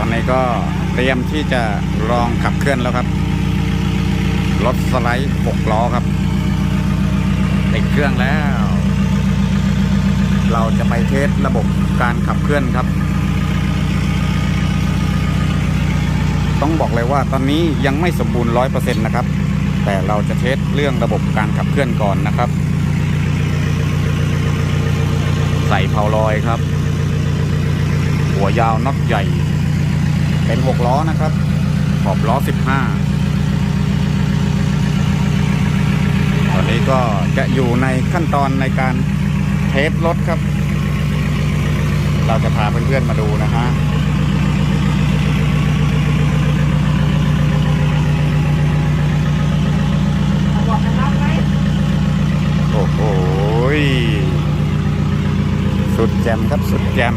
ตอนนี้ก็เตรียมที่จะลองขับเคลื่อนแล้วครับ รถสไลด์6ล้อครับ ติดเครื่องแล้ว เราจะไปเทสระบบการขับเคลื่อนครับ ต้องบอกเลยว่าตอนนี้ยังไม่สมบูรณ์ร้อยเปอร์เซ็นต์นะครับ แต่เราจะเทสเรื่องระบบการขับเคลื่อนก่อนนะครับ ใส่เพาลอยครับ หัวยาวน็อตใหญ่ เป็นหกล้อนะครับ ขอบล้อ15ตอนนี้ก็จะอยู่ในขั้นตอนในการเทสรถครับ เราจะพาเพื่อนๆมาดูนะฮะโอ้โหสุดแจมครับสุดแจม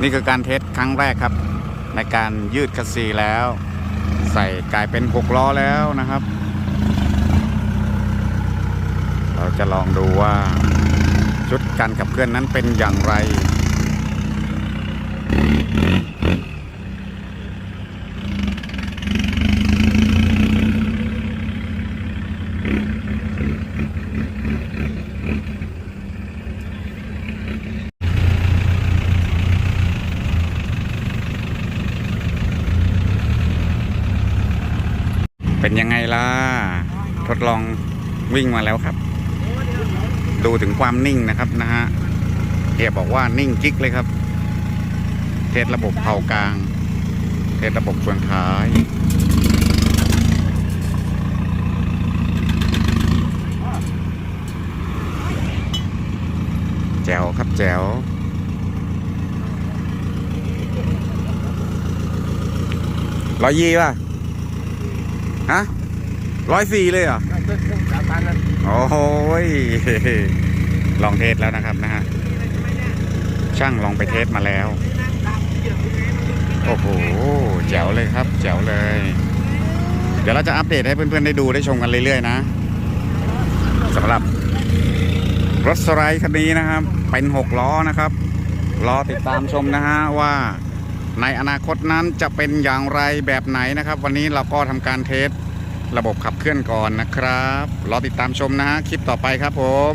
นี่คือการเทสครั้งแรกครับ ในการยืดคัสซีแล้ว ใส่กลายเป็น6ล้อแล้วนะครับ เราจะลองดูว่าชุดการขับเคลื่อนนั้นเป็นอย่างไร เป็นยังไงล่ะ ทดลองวิ่งมาแล้วครับ ดูถึงความนิ่งนะครับนะฮะเฮียบอกว่านิ่งกิ๊กเลยครับ เทสระบบเผากลาง เทสระบบส่วนท้ายแจ๋วครับแจ๋วร้อยยี่ป่ะ ฮะร้อยสี่เลยเหรอโอ้โหยลองเทสแล้วนะครับนะฮะช่างลองไปเทสมาแล้ว โอ้โหแจ๋วเลยครับ แจ๋วเลย เดี๋ยวเราจะอัปเดตให้เพื่อนๆได้ดูได้ชมกันเรื่อยๆนะสำหรับรถสไลด์คันนี้นะครับ เป็นหกล้อนะครับ รอติดตามชมนะฮะว่า ในอนาคตนั้นจะเป็นอย่างไรแบบไหนนะครับ วันนี้เราก็ทำการเทสระบบขับเคลื่อนก่อนนะครับ รอติดตามชมนะฮะคลิปต่อไปครับผม